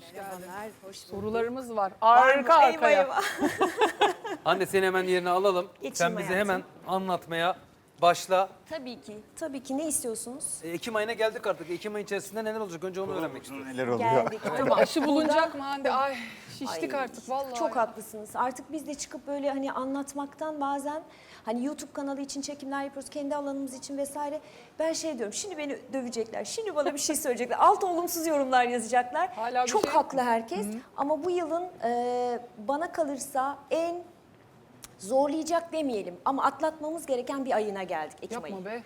Hoş hoş bulduk. Sorularımız var. Arka arkaya. eyvah. Anne seni hemen yerine alalım. Geçeyim Sen bize hayatım. hemen anlatmaya başla. Tabii ki. Tabii ki. Ne istiyorsunuz? E, Ekim ayına geldik artık. Ekim ayı içerisinde neler olacak? Önce onu öğrenmek istiyorum. Neler oluyor? Geldik. Tamam, aşı bulunacak mı Hande? Ay şiştik Ay, artık vallahi. Çok haklısınız. Artık biz de çıkıp böyle hani anlatmaktan bazen hani YouTube kanalı için çekimler yapıyoruz. Kendi alanımız için vesaire. Ben şey diyorum. Şimdi beni dövecekler. Şimdi bana bir şey söyleyecekler. Alt olumsuz yorumlar yazacaklar. Hala bir Çok şey- haklı herkes. Ama bu yılın e, bana kalırsa en zorlayacak demeyelim ama atlatmamız gereken bir ayına geldik Ekim ayı. Yapma be.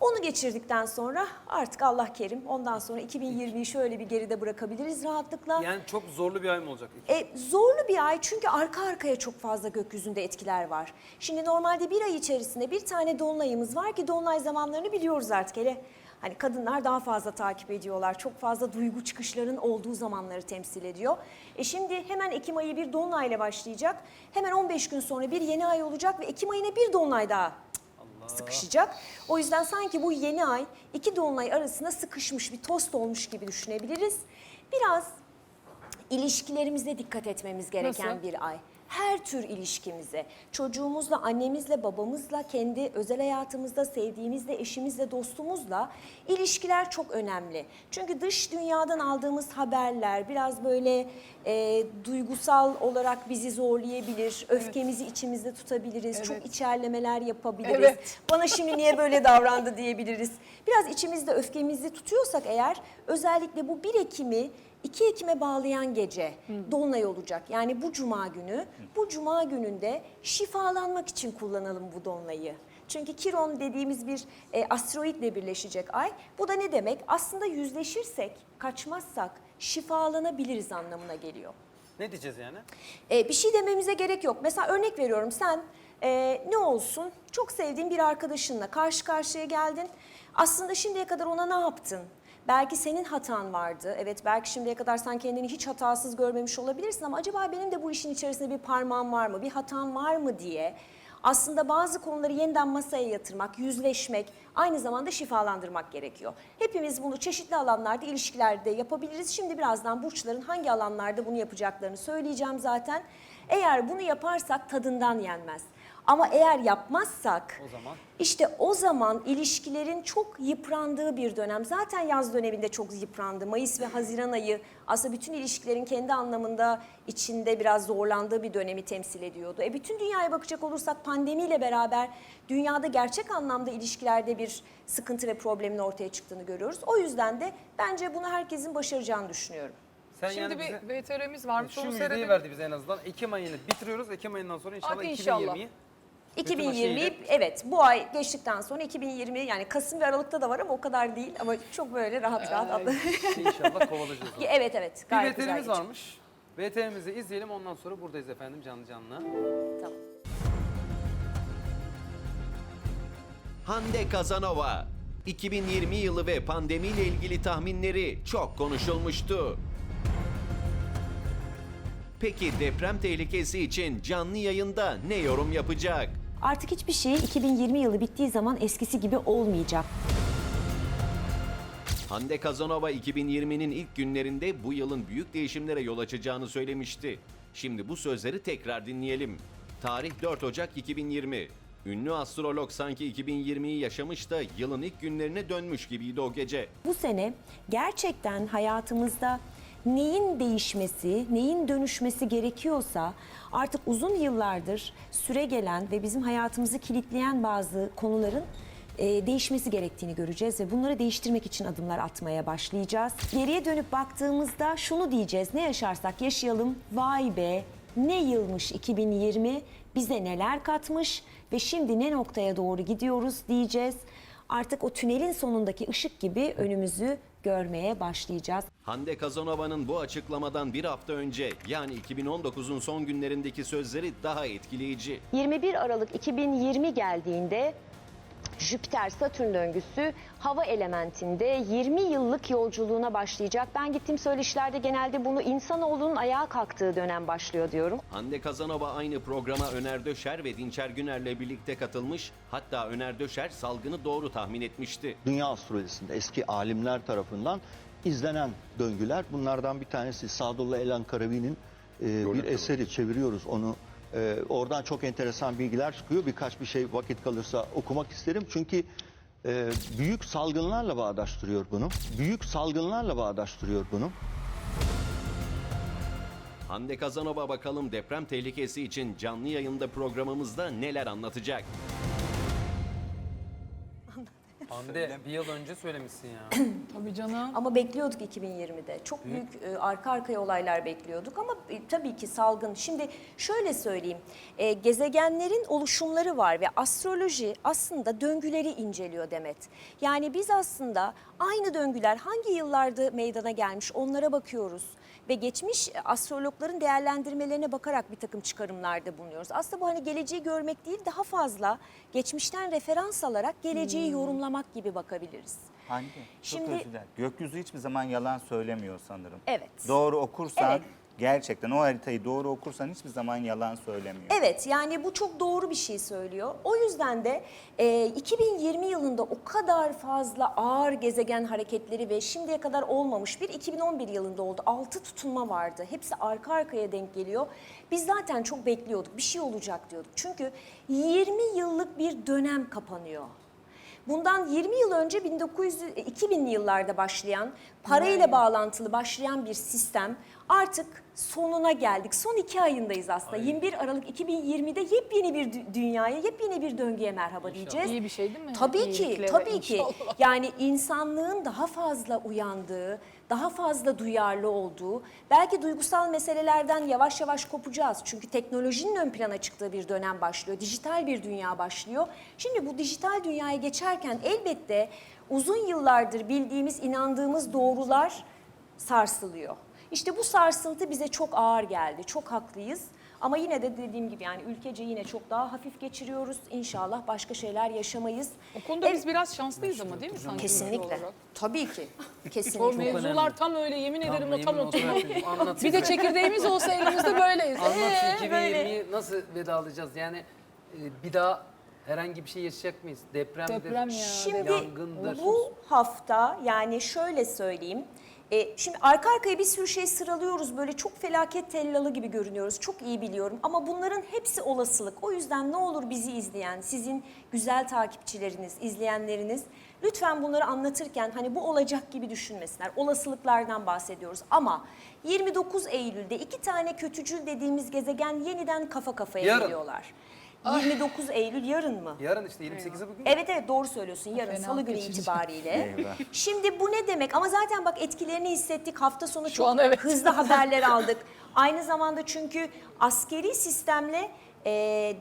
Onu geçirdikten sonra artık Allah kerim ondan sonra 2020'yi şöyle bir geride bırakabiliriz rahatlıkla. Yani çok zorlu bir ay mı olacak? E, zorlu bir ay çünkü arka arkaya çok fazla gökyüzünde etkiler var. Şimdi normalde bir ay içerisinde bir tane dolunayımız var ki dolunay zamanlarını biliyoruz artık hele. Hani kadınlar daha fazla takip ediyorlar. Çok fazla duygu çıkışların olduğu zamanları temsil ediyor. E şimdi hemen Ekim ayı bir dolunayla başlayacak. Hemen 15 gün sonra bir yeni ay olacak ve Ekim ayına bir dolunay daha sıkışacak. O yüzden sanki bu yeni ay iki dolunay arasında sıkışmış bir tost olmuş gibi düşünebiliriz. Biraz ilişkilerimize dikkat etmemiz gereken Nasıl? bir ay. Her tür ilişkimize, çocuğumuzla, annemizle, babamızla, kendi özel hayatımızda, sevdiğimizle, eşimizle, dostumuzla ilişkiler çok önemli. Çünkü dış dünyadan aldığımız haberler biraz böyle e, duygusal olarak bizi zorlayabilir, öfkemizi içimizde tutabiliriz, Evet. çok içerlemeler yapabiliriz. Bana şimdi niye böyle davrandı diyebiliriz. Biraz içimizde öfkemizi tutuyorsak eğer özellikle bu 1 Ekim'i 2 Ekim'e bağlayan gece Dolunay olacak. Yani bu cuma günü. Bu cuma gününde şifalanmak için kullanalım bu Dolunay'ı. Çünkü Kiron dediğimiz bir e, asteroidle birleşecek ay. Bu da ne demek? Aslında yüzleşirsek, kaçmazsak şifalanabiliriz anlamına geliyor. Ne diyeceğiz yani? E, bir şey dememize gerek yok. Mesela örnek veriyorum sen e, ne olsun çok sevdiğin bir arkadaşınla karşı karşıya geldin. Aslında şimdiye kadar ona ne yaptın? Belki senin hatan vardı. Evet belki şimdiye kadar sen kendini hiç hatasız görmemiş olabilirsin ama acaba benim de bu işin içerisinde bir parmağım var mı? Bir hatam var mı diye aslında bazı konuları yeniden masaya yatırmak, yüzleşmek, aynı zamanda şifalandırmak gerekiyor. Hepimiz bunu çeşitli alanlarda, ilişkilerde yapabiliriz. Şimdi birazdan burçların hangi alanlarda bunu yapacaklarını söyleyeceğim zaten. Eğer bunu yaparsak tadından yenmez. Ama eğer yapmazsak O zaman? işte o zaman ilişkilerin çok yıprandığı bir dönem. Zaten yaz döneminde çok yıprandı. Mayıs ve Haziran ayı aslında bütün ilişkilerin kendi anlamında içinde biraz zorlandığı bir dönemi temsil ediyordu. E bütün dünyaya bakacak olursak pandemiyle beraber dünyada gerçek anlamda ilişkilerde bir sıkıntı ve problemin ortaya çıktığını görüyoruz. O yüzden de bence bunu herkesin başaracağını düşünüyorum. Sen Şimdi yani bir bize VTR'miz varmış. şu onu müjdeyi seyredelim. verdi bize en azından. Ekim ayını bitiriyoruz. Ekim ayından sonra inşallah Hadi inşallah. 2020'yi. Bütün 2020 şeyle- evet bu ay geçtikten sonra 2020 yani Kasım ve Aralık'ta da var ama o kadar değil ama çok böyle rahat rahat atla. İnşallah kovalayacağız. onu. evet evet Bir gayet güzel VTR'miz geçiyor. varmış. VTR'mizi izleyelim ondan sonra buradayız efendim canlı canlı. Tamam. Hande Kazanova 2020 yılı ve pandemiyle ilgili tahminleri çok konuşulmuştu. Peki deprem tehlikesi için canlı yayında ne yorum yapacak? Artık hiçbir şey 2020 yılı bittiği zaman eskisi gibi olmayacak. Hande Kazanova 2020'nin ilk günlerinde bu yılın büyük değişimlere yol açacağını söylemişti. Şimdi bu sözleri tekrar dinleyelim. Tarih 4 Ocak 2020. Ünlü astrolog sanki 2020'yi yaşamış da yılın ilk günlerine dönmüş gibiydi o gece. Bu sene gerçekten hayatımızda neyin değişmesi, neyin dönüşmesi gerekiyorsa artık uzun yıllardır süre gelen ve bizim hayatımızı kilitleyen bazı konuların e, değişmesi gerektiğini göreceğiz ve bunları değiştirmek için adımlar atmaya başlayacağız. Geriye dönüp baktığımızda şunu diyeceğiz. Ne yaşarsak yaşayalım. Vay be ne yılmış 2020 bize neler katmış ve şimdi ne noktaya doğru gidiyoruz diyeceğiz. Artık o tünelin sonundaki ışık gibi önümüzü görmeye başlayacağız. Hande Kazanova'nın bu açıklamadan bir hafta önce yani 2019'un son günlerindeki sözleri daha etkileyici. 21 Aralık 2020 geldiğinde Jüpiter Satürn döngüsü hava elementinde 20 yıllık yolculuğuna başlayacak. Ben gittiğim söyleşilerde genelde bunu insanoğlunun ayağa kalktığı dönem başlıyor diyorum. Hande Kazanova aynı programa Öner Döşer ve Dinçer Güner'le birlikte katılmış. Hatta Öner Döşer salgını doğru tahmin etmişti. Dünya astrolojisinde eski alimler tarafından izlenen döngüler. Bunlardan bir tanesi Sadullah Elan Karavi'nin e, bir eseri çeviriyoruz onu. E, oradan çok enteresan bilgiler çıkıyor. Birkaç bir şey vakit kalırsa okumak isterim. Çünkü e, büyük salgınlarla bağdaştırıyor bunu. Büyük salgınlarla bağdaştırıyor bunu. Hande Kazanova bakalım deprem tehlikesi için canlı yayında programımızda neler anlatacak? Hande bir yıl önce söylemişsin ya. Tabii canım. Ama bekliyorduk 2020'de. Çok büyük e, arka arkaya olaylar bekliyorduk ama e, tabii ki salgın. Şimdi şöyle söyleyeyim. E, gezegenlerin oluşumları var ve astroloji aslında döngüleri inceliyor Demet. Yani biz aslında aynı döngüler hangi yıllarda meydana gelmiş onlara bakıyoruz ve geçmiş e, astrologların değerlendirmelerine bakarak bir takım çıkarımlarda bulunuyoruz. Aslında bu hani geleceği görmek değil daha fazla geçmişten referans alarak geleceği yorumlamak gibi bakabiliriz. Hande, çok Şimdi- özür dilerim. Gökyüzü hiçbir zaman yalan söylemiyor sanırım. Evet. Doğru okursan, Evet. Gerçekten o haritayı doğru okursan hiçbir zaman yalan söylemiyor. Evet yani bu çok doğru bir şey söylüyor. O yüzden de e, 2020 yılında o kadar fazla ağır gezegen hareketleri ve şimdiye kadar olmamış bir 2011 yılında oldu. Altı tutunma vardı. Hepsi arka arkaya denk geliyor. Biz zaten çok bekliyorduk. Bir şey olacak diyorduk. Çünkü 20 yıllık bir dönem kapanıyor. Bundan 20 yıl önce 1900 e, 2000'li yıllarda başlayan, parayla bağlantılı başlayan bir sistem artık sonuna geldik. Son iki ayındayız aslında. 21 Aralık 2020'de yepyeni bir dü- dünyaya, yepyeni bir döngüye merhaba diyeceğiz. İyi bir şey değil mi? Tabii ki, İyiliklere tabii ki. inşallah. Yani insanlığın daha fazla uyandığı, daha fazla duyarlı olduğu, belki duygusal meselelerden yavaş yavaş kopacağız. Çünkü teknolojinin ön plana çıktığı bir dönem başlıyor. Dijital bir dünya başlıyor. Şimdi bu dijital dünyaya geçerken elbette uzun yıllardır bildiğimiz, inandığımız doğrular sarsılıyor. İşte bu sarsıntı bize çok ağır geldi. Çok haklıyız. Ama yine de dediğim gibi yani ülkece yine çok daha hafif geçiriyoruz. İnşallah başka şeyler yaşamayız. O konuda Evet. biz biraz şanslıyız ama değil mi sanki? Kesinlikle. Tabii ki. O Kesinlikle. mevzular tam öyle yemin ederim o tam oturuyor. Bir de çekirdeğimiz olsa elimizde böyleyiz. Anlat Ee, şu 2020'yi nasıl vedalayacağız? Yani e, bir daha herhangi bir şey yaşayacak mıyız? Depremdir, Deprem ya. Şimdi yangındır. bu hafta yani şöyle söyleyeyim. E, şimdi arka arkaya bir sürü şey sıralıyoruz böyle çok felaket tellalı gibi görünüyoruz. Çok iyi biliyorum ama bunların hepsi olasılık. O yüzden ne olur bizi izleyen, sizin güzel takipçileriniz, izleyenleriniz lütfen bunları anlatırken hani bu olacak gibi düşünmesinler. Olasılıklardan bahsediyoruz ama 29 Eylül'de iki tane kötücül dediğimiz gezegen yeniden kafa kafaya Yarın. geliyorlar. 29 Eylül yarın mı? Yarın işte 28'i bugün. Evet evet doğru söylüyorsun yarın Fena salı günü kaçacağım. itibariyle. Eyvah. Şimdi bu ne demek? Ama zaten bak etkilerini hissettik. Hafta sonu çok an evet. hızlı haberler aldık. Aynı zamanda çünkü askeri sistemle e,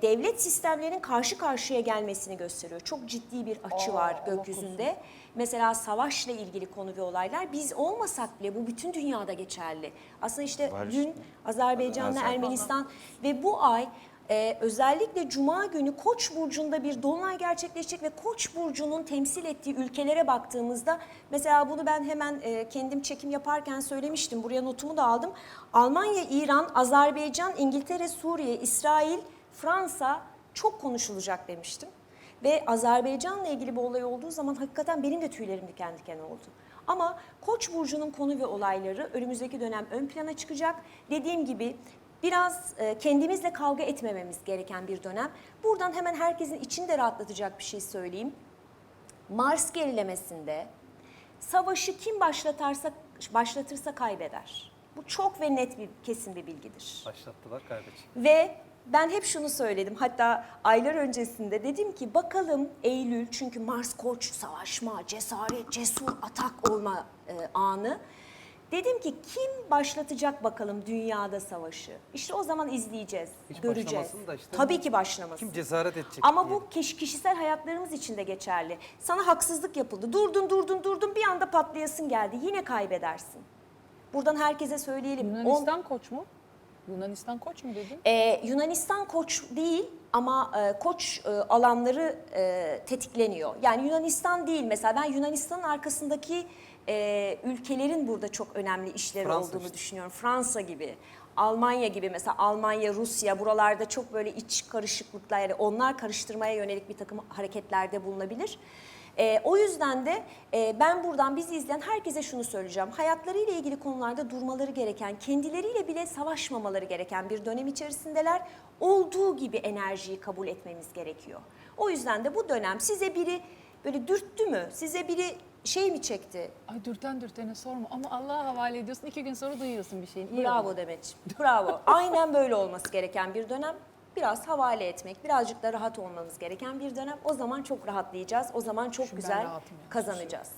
devlet sistemlerinin karşı karşıya gelmesini gösteriyor. Çok ciddi bir açı Aa, var Allah gökyüzünde. Mesela savaşla ilgili konu ve olaylar biz olmasak bile bu bütün dünyada geçerli. Aslında işte Var dün işte. Azerbaycan'la Azerbaycan. Ermenistan ve bu ay e, özellikle Cuma günü Koç burcunda bir dolunay gerçekleşecek ve Koç burcunun temsil ettiği ülkelere baktığımızda mesela bunu ben hemen e, kendim çekim yaparken söylemiştim. Buraya notumu da aldım. Almanya, İran, Azerbaycan, İngiltere, Suriye, İsrail, Fransa çok konuşulacak demiştim. Ve Azerbaycan'la ilgili bir olay olduğu zaman hakikaten benim de tüylerim diken diken oldu. Ama Koç burcunun konu ve olayları önümüzdeki dönem ön plana çıkacak. Dediğim gibi biraz e, kendimizle kavga etmememiz gereken bir dönem. Buradan hemen herkesin içinde rahatlatacak bir şey söyleyeyim. Mars gerilemesinde savaşı kim başlatarsa başlatırsa kaybeder. Bu çok ve net bir kesin bir bilgidir. Başlattılar kaybedecek. Ve ben hep şunu söyledim hatta aylar öncesinde dedim ki bakalım Eylül çünkü Mars koç savaşma, cesaret, cesur atak olma e, anı. Dedim ki kim başlatacak bakalım dünyada savaşı? İşte o zaman izleyeceğiz, Hiç göreceğiz. başlamasın da işte Tabii bu- ki başlamasın. Kim cesaret edecek? Ama diye. bu kiş- kişisel hayatlarımız için de geçerli. Sana haksızlık yapıldı. Durdun durdun durdun bir anda patlayasın geldi. Yine kaybedersin. Buradan herkese söyleyelim. On- Yunanistan koç mu? Yunanistan koç mu dedin? Ee, Yunanistan koç değil ama e, koç e, alanları e, tetikleniyor. Yani Yunanistan değil mesela ben Yunanistan'ın arkasındaki e, ülkelerin burada çok önemli işleri Fransa olduğunu işte. düşünüyorum. Fransa gibi, Almanya gibi mesela Almanya, Rusya buralarda çok böyle iç karışıklıklar yani onlar karıştırmaya yönelik bir takım hareketlerde bulunabilir. E, o yüzden de e, ben buradan bizi izleyen herkese şunu söyleyeceğim. Hayatlarıyla ilgili konularda durmaları gereken, kendileriyle bile savaşmamaları gereken bir dönem içerisindeler. Olduğu gibi enerjiyi kabul etmemiz gerekiyor. O yüzden de bu dönem size biri böyle dürttü mü, size biri şey mi çekti? Ay dürten dürtene sorma ama Allah'a havale ediyorsun. iki gün sonra duyuyorsun bir şeyin. İyi Bravo oldu. Demetciğim. Bravo. Aynen böyle olması gereken bir dönem. Biraz havale etmek, birazcık da rahat olmamız gereken bir dönem. O zaman çok rahatlayacağız. O zaman çok ben güzel rahatım ya. kazanacağız.